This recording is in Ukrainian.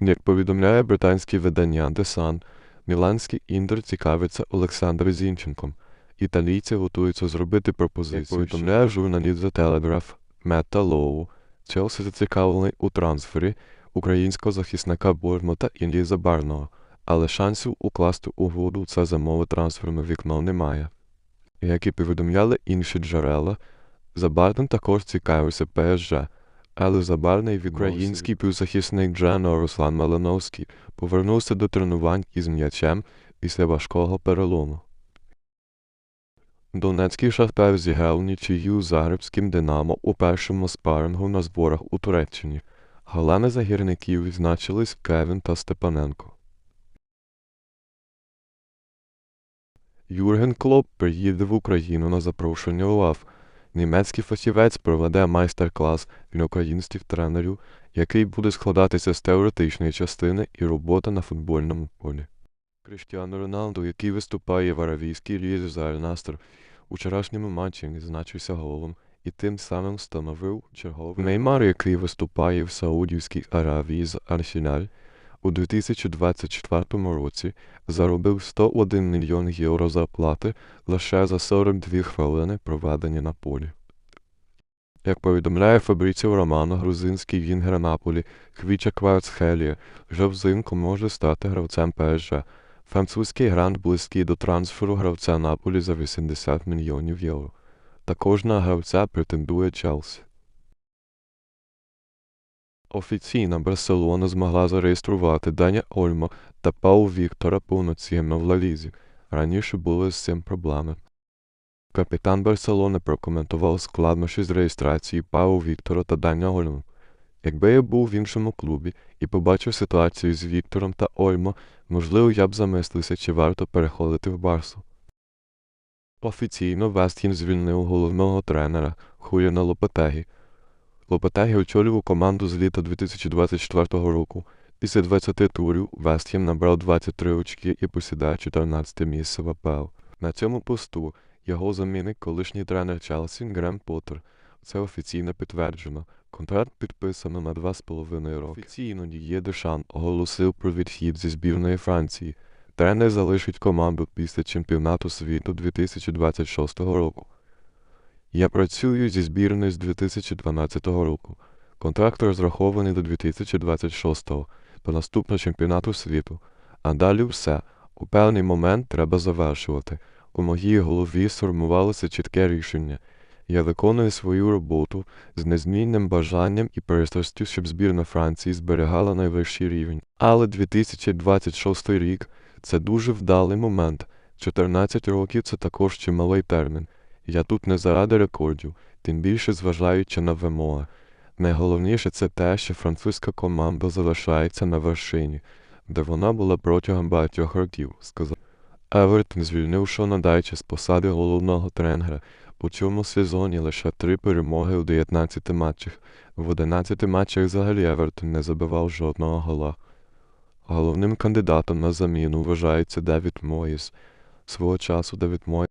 Як повідомляє британське видання The Sun, міланський Індер цікавиться Олександром Зінченком. Італійці готуються зробити пропозицію. Як повідомляє журналіст The Telegraph Метта Лоу, Челсі зацікавлений у трансфері українського захисника Бормота Іллі Забарного, але шансів укласти угоду це зимове трансферне вікно немає. Як і повідомляли інші джерела, Забарним також цікавився ПСЖ, але Забарний від український півзахисник Джено Руслан Малиновський повернувся до тренувань із м'ячем після важкого перелому. Донецький шахтар зіграв нічию з Загребським Динамо у першому спарингу на зборах у Туреччині. Голами загірників відзначились Кевін та Степаненко. Юрген Клоп приїде в Україну на запрошення УАФ. Німецький фахівець проведе майстер-клас для українських тренерів, який буде складатися з теоретичної частини і роботи на футбольному полі. Кріштіану Роналду, який виступає в аравійській лізі за Аль-Настр, у вчорашньому матчі відзначився голом і тим самим встановив черговий Неймар, який виступає в Саудівській Аравії за Арсеналь, у 2024 році заробив 101 мільйон євро зарплати лише за 42 хвилини, проведені на полі. Як повідомляє Фабріціо Романо, грузинський вінгер Наполі Хвіча Кварцхелія вже взимку може стати гравцем ПСЖ. Французький грант близький до трансферу гравця Наполі за 80 мільйонів євро. Також на гравця претендує Челсі. Офіційно Барселона змогла зареєструвати Даня Ольмо та Пау Віктора повноцінно в Лалізі. Раніше були з цим проблеми. Капітан Барселони прокоментував складнощі з реєстрації Пау Віктора та Даня Ольмо. Якби я був в іншому клубі і побачив ситуацію з Віктором та Ольмо, можливо, я б замислився, чи варто переходити в Барсу. Офіційно Вестхім звільнив головного тренера Хуяна Лопетегі. Лопетегі очолював команду з літа 2024 року. Після 20 турів Вестхем набрав 23 очки і посідає 14 місце в АПЛ. На цьому посту його замінник колишній тренер Челсі Грем Поттер. Це офіційно підтверджено. Контракт підписано на 2,5 роки. Офіційно Діє Дешан оголосив про відхід зі збірної Франції. Тренер залишить команду після чемпіонату світу 2026 року. Я працюю зі збірною з 2012 року. Контракт розрахований до 2026 до наступного чемпіонату світу. А далі все. У певний момент треба завершувати. У моїй голові сформувалося чітке рішення. Я виконую свою роботу з незмінним бажанням і пристрастю, щоб збірна Франції зберігала найвищий рівень. Але 2026 рік це дуже вдалий момент. 14 років це також чималий термін. Я тут не заради рекордів, тим більше зважаючи на вимоги. Найголовніше це те, що французька команда залишається на вершині, де вона була протягом багатьох років, сказав. Евертон звільнив Шона Дайча з посади головного тренера. У цьому сезоні лише три перемоги у 19 матчах. В 11 матчах взагалі Евертон не забивав жодного гола. Головним кандидатом на заміну вважається Девід Моїс. Свого часу Девід Моїс